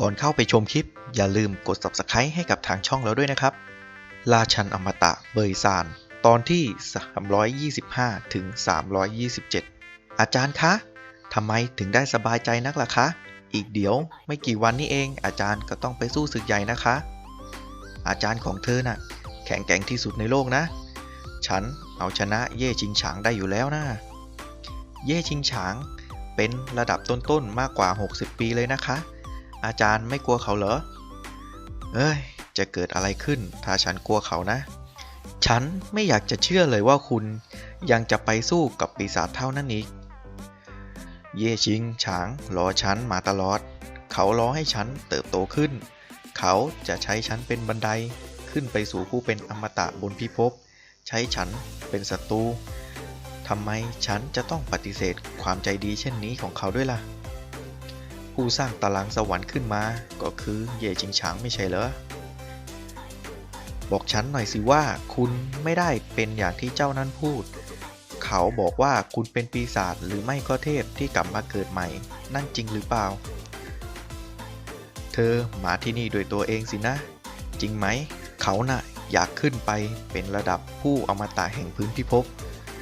ก่อนเข้าไปชมคลิป อย่าลืมกด subscribe ให้กับทางช่องเราด้วยนะครับ ราชันอมตะเบยซาน ตอนที่ 325 ถึง 327 อาจารย์คะทำไมถึงได้สบายใจนักล่ะคะ อีกเดี๋ยวไม่กี่วันนี้เองอาจารย์ก็ต้องไปสู้ศึกใหญ่นะคะ อาจารย์ของเธอน่ะ แข็งแกร่งที่สุดในโลกนะ ฉันเอาชนะเย่ชิงฉางได้อยู่แล้วนะ เย่ชิงฉางเป็นระดับต้นๆมากกว่า 60 ปีเลยนะคะ อาจารย์ไม่กลัวเขาเหรอ เอ้ย จะเกิดอะไรขึ้น ถ้าฉันกลัวเขานะ ฉันไม่อยากจะเชื่อเลยว่าคุณยังจะไปสู้กับปีศาจเท่านั้นอีก เย่ชิงฉางรอฉันมาตลอด เขารอให้ฉันเติบโตขึ้น เขาจะใช้ฉันเป็นบันไดขึ้นไปสู่ผู้เป็นอมตะบนพิภพ ใช้ฉันเป็นศัตรูทำไมฉันจะต้องปฏิเสธความใจดีเช่นนี้ของเขาด้วยล่ะ ผู้สร้างตารางสวรรค์ขึ้นมา ก็คือเย่จิงฉางไม่ใช่เหรอ บอกฉันหน่อยสิว่าคุณไม่ได้เป็นอย่างที่เจ้านั้นพูด เขาบอกว่าคุณเป็นปีศาจหรือไม่ก็เทพที่กลับมาเกิดใหม่ นั่นจริงหรือเปล่า เธอมาที่นี่โดยตัวเองสินะ จริงไหม เขาน่ะอยากขึ้นไปเป็นระดับผู้อมตะแห่งพื้นพิภพ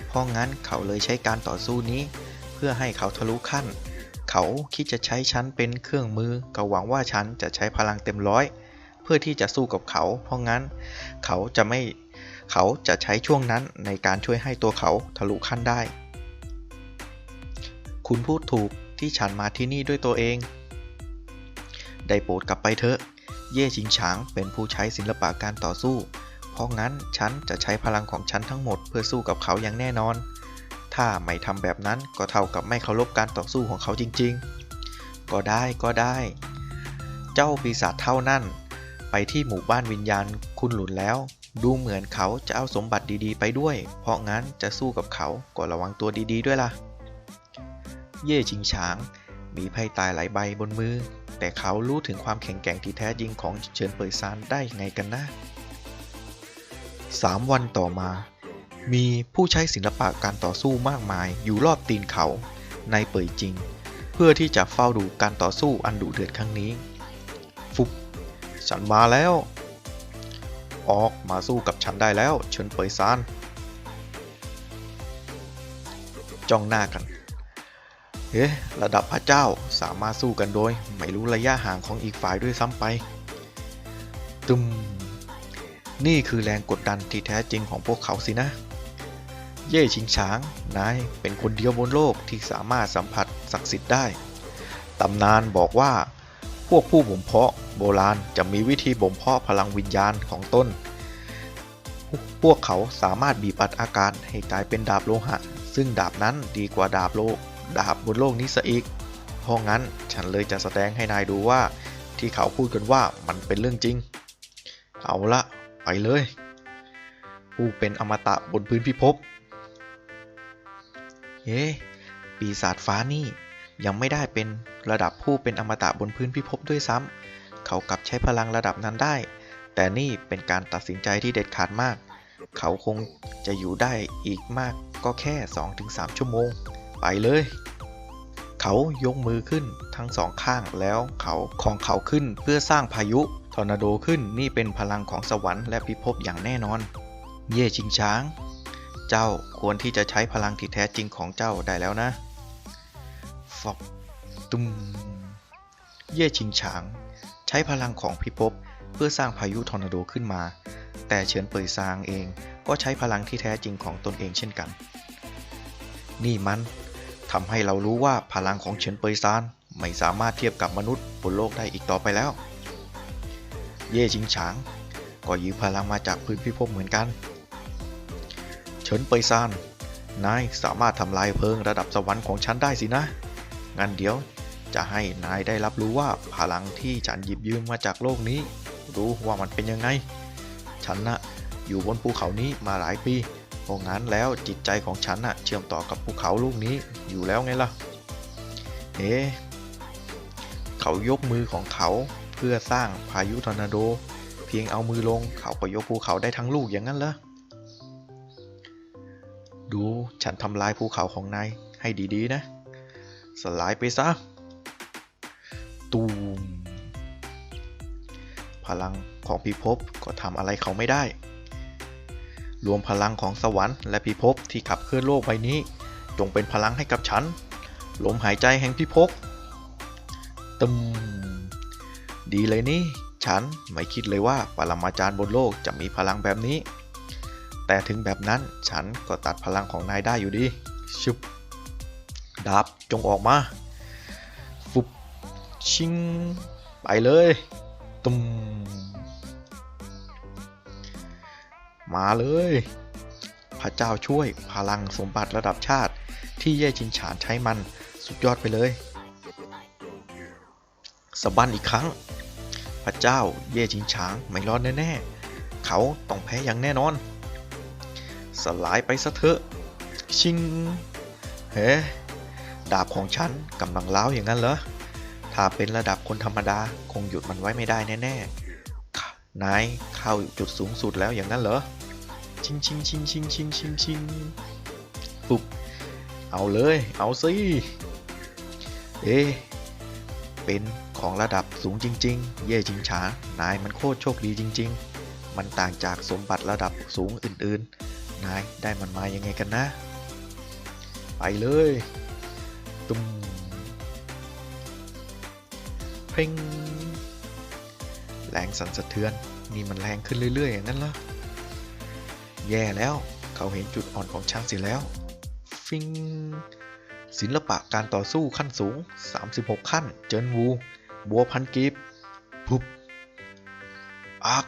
เพราะงั้นเขาเลยใช้การต่อสู้นี้ เพื่อให้เขาทะลุขั้น เขาคิดจะใช้ฉันเป็นเครื่องมือก็หวังว่าฉันจะใช้พลังเต็มร้อย เพื่อที่จะสู้กับเขา เพราะงั้น เขาจะไม่เขาจะใช้ช่วงนั้นในการช่วยให้ตัวเขาทะลุขั้นได้ คุณพูดถูกที่ฉันมาที่นี่ด้วยตัวเอง ได้โปรดกลับไปเถอะ เย่ชิงฉางเป็นผู้ใช้ศิลปะการต่อสู้ เพราะงั้นฉันจะใช้พลังของฉันทั้งหมดเพื่อสู้กับเขาอย่างแน่นอน ถ้าไม่ทำแบบนั้นก็เท่ากับไม่เคารพการต่อสู้ของเขาจริงๆ ก็ได้ก็ได้ เจ้าปีศาจเท่านั้นไปที่หมู่บ้านวิญญาณคุณหลุนแล้ว ดูเหมือนเขาจะเอาสมบัติดีๆ ไปด้วย เพราะงั้นจะสู้กับเขาก็ระวังตัวดีๆด้วยล่ะ เย่ชิงฉาง มีไพ่ตายหลายใบบนมือ แต่เขารู้ถึงความแข็งแกร่งที่แท้จริงของเฉินเป่ยซานได้ไงกันนะสามวันต่อมา มีผู้ใช้ศิลปะการต่อสู้มากมาย อยู่รอบตีนเขา ในเป่ยจริง เพื่อที่จะเฝ้าดูการต่อสู้อันดุเดือดครั้งนี้ ฟุบฉันมาแล้ว ออกมาสู้กับฉันได้แล้วเฉินเปยซานจ้องหน้ากันเอ๊ะระดับพระเจ้าสามารถสู้กันโดย ไม่รู้ระยะห่างของอีกฝ่ายด้วยซ้ำไป ตึม นี่คือแรงกดดันที่แท้จริงของพวกเขาสินะ เย่ชิงช้าง นายเป็นคนเดียวบนโลกที่สามารถสัมผัสศักดิ์สิทธิ์ได้ ตำนานบอกว่า พวกผู้บ่มเพาะโบราณจะมีวิธีบ่มเพาะพลังวิญญาณของต้นพวกเขาสามารถบีบอัดอากาศให้กลายเป็นดาบโลหะ ซึ่งดาบนั้นดีกว่าดาบโลดาบบนโลกนี้ซะอีก เพราะงั้นฉันเลยจะแสดงให้นายดูว่า ที่เขาพูดกันว่ามันเป็นเรื่องจริง เอาละไปเลย ผู้เป็นอมตะบนพื้นพิภพ เฮ้ปีศาจฟ้านี่ ยังไม่ได้เป็นระดับผู้เป็นอมตะบนพื้นพิภพด้วยซ้ำ เขากลับใช้พลังระดับนั้นได้ แต่นี่เป็นการตัดสินใจที่เด็ดขาดมาก เขาคงจะอยู่ได้อีกมากก็แค่ 2-3 ชั่วโมง ไปเลย เขายกมือขึ้นทั้งสองข้างแล้วเขาของเขาขึ้นเพื่อสร้างพายุทอร์นาโดขึ้นนี่เป็นพลังของสวรรค์และพิภพอย่างแน่นอน เย่ชิงช้าง เจ้าควรที่จะใช้พลังที่แท้จริงของเจ้าได้แล้วนะ ฟอบตุ้ม เย่ชิงฉาง ใช้พลังของพิภพเพื่อสร้างพายุทอร์นาโดขึ้นมา แต่เฉินเป่ยซางเองก็ใช้พลังที่แท้จริงของตนเองเช่นกัน นี่มันทำให้เรารู้ว่าพลังของเฉินเป่ยซานไม่สามารถเทียบกับมนุษย์บนโลกได้อีกต่อไปแล้ว เย่ชิงฉาง ก็ยืมพลังมาจากพื้นพิภพเหมือนกัน เฉินเปยซาน นายสามารถทำลายเพลิงระดับสวรรค์ของฉันได้สินะ งั้นเดี๋ยวจะให้นายได้รับรู้ว่าพลังที่ฉันหยิบยืมมาจากโลกนี้ รู้ว่ามันเป็นยังไง ฉันนะอยู่บนภูเขานี้มาหลายปีเพราะงั้นแล้วจิตใจของฉันน่ะเชื่อมต่อกับภูเขาลูกนี้อยู่แล้วไงล่ะ เอ๊ะเขายกมือของเขาเพื่อสร้างพายุทอร์นาโด เพียงเอามือลงเขาก็ยกภูเขาได้ทั้งลูกอย่างนั้นเหรอ ดูฉันทำลายภูเขาของนายให้ดีๆนะ สลายไปซะ ตูม พลังของพิภพก็ทำอะไรเขาไม่ได้ รวมพลังของสวรรค์และพิภพที่ขับเคลื่อนโลกใบนี้ จงเป็นพลังให้กับฉัน ลมหายใจแห่งพิภพตึมดีเลยนี่ ฉันไม่คิดเลยว่าปรมาจารย์บนโลกจะมีพลังแบบนี้ แต่ถึงแบบนั้นฉันก็ตัดพลังของนายได้อยู่ดีชุบดาบจงออกมาฟุบชิงไปเลยตุมมาเลย พระเจ้าช่วยพลังสมบัติระดับชาติ ที่เย่จินฉานใช้มันสุดยอดไปเลยสะบันอีกครั้ง พระเจ้าเย่จินฉางไม่รอดแน่ ๆ เขาต้องแพ้อย่างแน่นอน สลายไปซะเถอะ ชิง เฮ้ดาบของฉันกำลังล้าวอย่างนั้นเหรอ ถ้าเป็นระดับคนธรรมดาคงหยุดมันไว้ไม่ได้แน่ๆ นายเข้าจุดสูงสุดแล้วอย่างนั้นเหรอ ชิงชิงชิงชิงชิงชิงชิงปุ๊บ เอาเลย เอาสิ เอ๊เป็นของระดับสูงจริง ๆ เย่จิงฉานายมันโคตรโชคดีจริง ๆ มันต่างจากสมบัติระดับสูงอื่น ๆ นายได้มันมายังไงกันนะ ไปเลยตุ้มเพ่งแรงสั่นสะเทือนนี่มันแรงขึ้นเรื่อยๆอย่างนั้นเหรอแย่แล้วเขาเห็นจุดอ่อนของช้างเสียแล้ว ฟิงศิลปะการต่อสู้ขั้นสูง 36 ขั้น เจินวู บัวพันกีบพุบอัก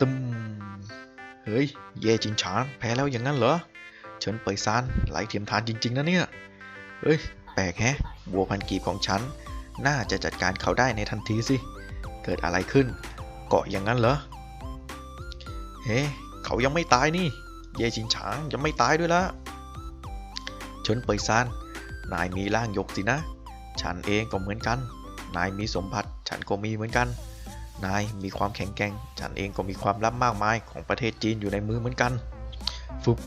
ตึม เฮ้ย เย่จินฉานแพ้แล้วอย่างนั้นเหรอ เฉินเปยซานไหลเทียมทานจริง ๆนะเนี่ย เฮ้ย แปลกแฮะบัวพันกีบของฉัน น่าจะจัดการเขาได้ในทันทีสิ เกิดอะไรขึ้น เกาะอย่างนั้นเหรอ เฮ้เขายังไม่ตายนี่ เย่จินฉางยังไม่ตายด้วยละ เฉินเปยซาน นายมีร่างยกสินะ ฉันเองก็เหมือนกัน นายมีสมบัติ ฉันก็มีเหมือนกัน นายมีความแข็งแกร่ง ฉันเองก็มีความลับมากมายของประเทศจีนอยู่ในมือเหมือนกันฟุบ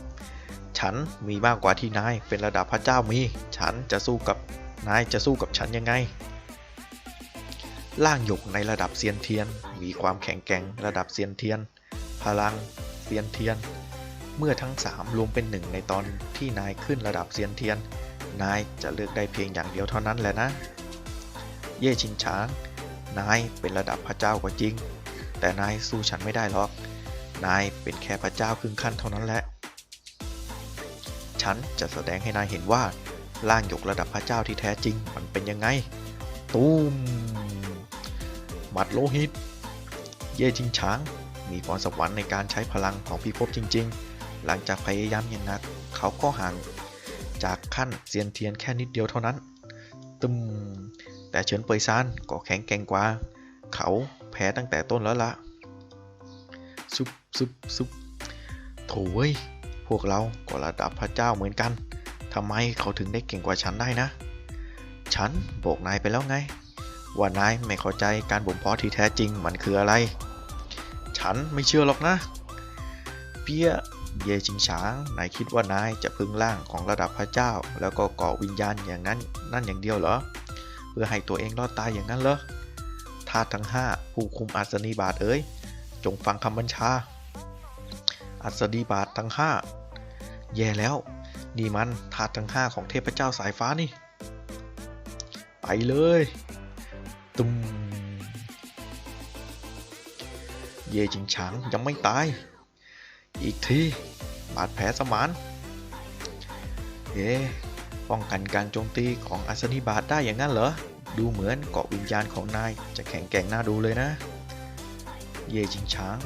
ฉันมีมากกว่าที่นายเป็นระดับพระเจ้ามี ฉันจะสู้กับนายจะสู้กับฉันยังไง ล่างหยกในระดับเซียนเทียน มีความแข็งแกร่งระดับเซียนเทียน พลังเซียนเทียน เมื่อทั้งสามรวมเป็นหนึ่งในตอนที่นายขึ้นระดับเซียนเทียน นายจะเลือกได้เพียงอย่างเดียวเท่านั้นแหละนะ เย่ชิงช้าง นายเป็นระดับพระเจ้าก็จริง แต่นายสู้ฉันไม่ได้หรอก นายเป็นแค่พระเจ้าครึ่งขั้นเท่านั้นแหละ ฉันจะแสดงให้นายเห็นว่าร่างหยกระดับพระเจ้าที่แท้จริง มันเป็นยังไง ตูมหมัดโลหิต เย่จิงช้าง มีพรสวรรค์ในการใช้พลังของพิภพจริง ๆ หลังจากพยายามอย่างหนัก เขาก็ห่าง จากขั้นเซียนเทียนแค่นิดเดียวเท่านั้น ตึมแต่เฉินเปยซานก็แข็งแกร่งกว่า เขาแพ้ตั้งแต่ต้นแล้วละซุบซุบซุบโถ่เว้ยพวกเราก็ระดับพระเจ้าเหมือนกันทำไมเขาถึงได้เก่งกว่าฉันได้นะ ฉันบอกนายไปแล้วไง ว่านายไม่เข้าใจการบ่มเพาะที่แท้จริงมันคืออะไร ฉันไม่เชื่อหรอกนะ เปีย เย่จิงฉางนายคิดว่านายจะพึ่งร่างของระดับพระเจ้า แล้วก็เกาะวิญญาณอย่างนั้นนั่นอย่างเดียวเหรอ เพื่อให้ตัวเองรอดตายอย่างนั้นเหรอทาสทั้งห้าผู้คุมอัศนีบาทเอ้ยจงฟังคำบัญชา อัศดีบาททั้งห้าแย่แล้ว นี่มันธาตุทั้งห้าของเทพเจ้าสายฟ้านี่ ไปเลย ตุ้มเย่จิงฉางยังไม่ตาย อีกทีบาดแผลสมานเอ๊ะป้องกันการโจมตีของอัศนีบาทได้อย่างนั้นเหรอ ดูเหมือนเกาะวิญญาณของนายจะแข็งแกร่งน่าดูเลยนะ เย่จิงช้าง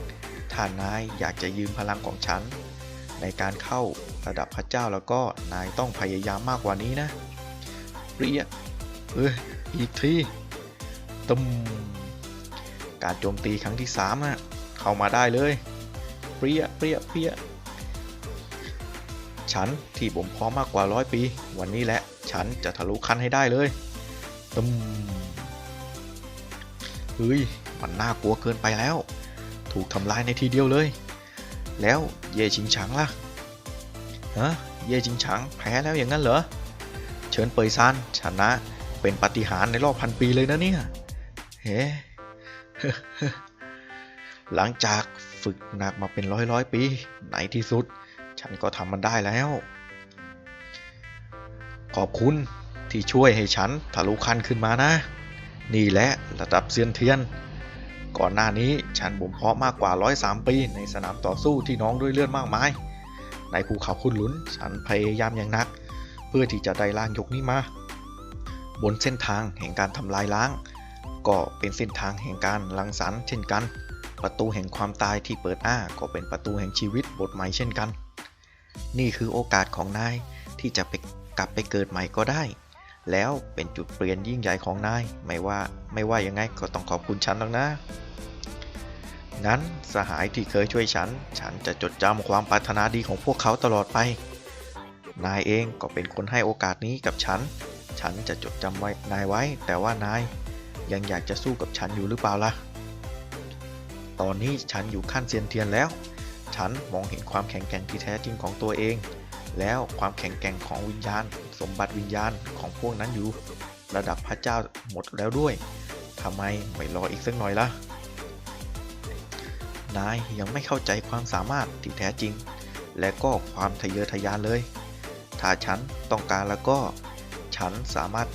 ถ้านายอยากจะยืมพลังของฉัน ในการเข้าระดับพระเจ้าแล้วก็นายต้องพยายามมากกว่านี้นะ เรียเอ้ยอีกทีตึมการโจมตีครั้งที่สามนะเข้ามาได้เลย เปรี้ยเปรี้ยเปรี้ยฉันที่บ่มเพาะมากกว่าร้อยปี วันนี้แหละ ฉันจะทะลุคันให้ได้เลยตึมเฮ้ย มันน่ากลัวเกินไปแล้ว ถูกทำลายในทีเดียวเลย แล้วเย่ชิงฉังล่ะฮะเย่ชิงฉังแพ้แล้วอย่างนั้นเหรอเฉินเปยซานชนะเป็นปาฏิหารย์ในรอบพันปีเลยนะเนี่ย เฮ้หลังจาก ฝึกหนักมาเป็นร้อยร้อยปีในที่สุด ฉันก็ทำมันได้แล้ว ขอบคุณที่ช่วยให้ฉันทะลุขั้นขึ้นมานะ นี่แหละระดับเซียนเทียน ก่อนหน้านี้ฉันบ่มเพาะมากกว่า103ปีในสนามต่อสู้ที่น้องด้วยเลือดมากมาย ในภูเขาคุณลุนฉันพยายามอย่างหนัก เพื่อที่จะได้ล่างยกนี้มา บนเส้นทางแห่งการทำลายล้าง ก็เป็นเส้นทางแห่งการลังสรรค์เช่นกัน ประตูแห่งความตายที่เปิดอ้าก็เป็นประตูแห่งชีวิตบทใหม่เช่นกัน นี่คือโอกาสของนายที่จะไปกลับไปเกิดใหม่ก็ได้ แล้วเป็นจุดเปลี่ยนยิ่งใหญ่ของนายไม่ว่าไม่ว่ายังไงก็ต้องขอบคุณฉันหรอกนะงั้นสหายที่เคยช่วยฉัน ฉันจะจดจำความปรารถนาดีของพวกเขาตลอดไป นายเองก็เป็นคนให้โอกาสนี้กับฉัน ฉันจะจดจำไว้นายไว้ แต่ว่านายยังอยากจะสู้กับฉันอยู่หรือเปล่าล่ะ ตอนนี้ฉันอยู่ขั้นเซียนเทียนแล้ว ฉันมองเห็นความแข็งแกร่งที่แท้จริงของตัวเอง แล้วความแข็งแกร่งของวิญญาณ สมบัติวิญญาณของพวกนั้นอยู่ ระดับพระเจ้าหมดแล้วด้วยทำไมไม่รออีกสักหน่อยล่ะ นายยังไม่เข้าใจความสามารถที่แท้จริง และก็ความทะเยอทะยานเลย ถ้าฉันต้องการแล้วก็ ฉันสามารถ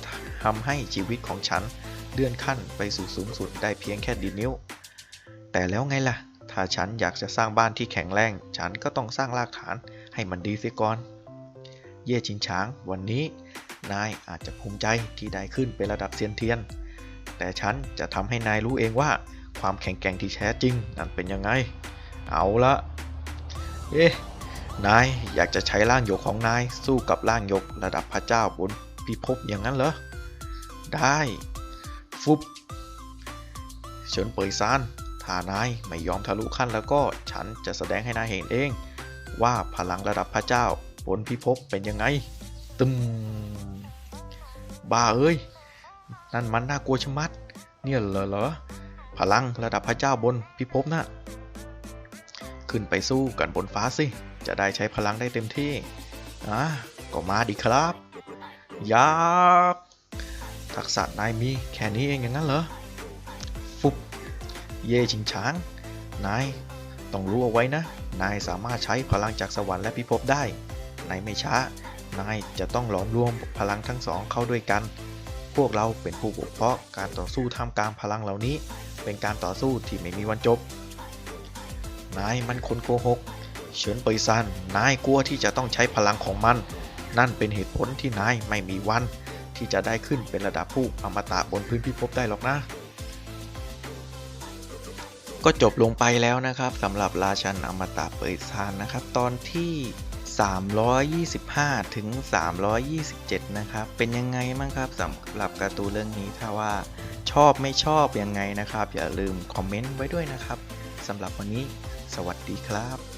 ทำให้ชีวิตของฉันเลื่อนขั้นไปสู่สูงสุดได้เพียงแค่ดีนิ้ว แต่แล้วไงล่ะ ถ้าฉันอยากจะสร้างบ้านที่แข็งแรง ฉันก็ต้องสร้างรากฐานให้มันดีเสียก่อน เย่ชิงช้าง วันนี้นายอาจจะภูมิใจที่ได้ขึ้นเป็นระดับเซียนเทียน แต่ฉันจะทำให้นายรู้เองว่าความแข็งแกร่งที่แท้จริงนั้นเป็นยังไง เอาละเอ๊ะนายอยากจะใช้ร่างหยกของนายสู้กับร่างหยกระดับพระเจ้าบนพิภพอย่างนั้นเหรอ ได้ ฟุบเฉินเปยซาน ถ้านายไม่ยอมทะลุขั้นแล้วก็ฉันจะแสดงให้นายเห็นเอง ว่าพลังระดับพระเจ้าบนพิภพเป็นยังไง ตึมบ้าเอ้ย นั่นมันน่ากลัวชะมัด เนี่ยเหรอเหรอพลังระดับพระเจ้าบนพิภพนะ่ะขึ้นไปสู้กันบนฟ้าสิ จะได้ใช้พลังได้เต็มที่ อะ ก็มาดิครับยักทักษะนายมีแค่นี้เองอย่างนั้นเหรอ เย่ชิงช้าง นาย ต้องรู้เอาไว้นะ นายสามารถใช้พลังจากสวรรค์และพิภพได้ ในไม่ช้า นายจะต้องหลอมรวมพลังทั้งสองเข้าด้วยกัน พวกเราเป็นผู้บุกเพาะการต่อสู้ท่ามกลางพลังเหล่านี้ เป็นการต่อสู้ที่ไม่มีวันจบ นายมันคนโกหก เฉินเปยซัน นายกลัวที่จะต้องใช้พลังของมัน นั่นเป็นเหตุผลที่นายไม่มีวัน ที่จะได้ขึ้นเป็นระดับผู้อมตะบนพื้นพิภพได้หรอกนะ ก็จบลงไปแล้วนะครับสำหรับราชันอมตะเปิดซานนะครับ ตอนที่ 325 ถึง 327 นะครับ เป็นยังไงบ้างครับสำหรับการ์ตูนเรื่องนี้ถ้าว่าชอบไม่ชอบยังไงนะครับ อย่าลืมคอมเมนต์ไว้ด้วยนะครับสำหรับวันนี้ สวัสดีครับ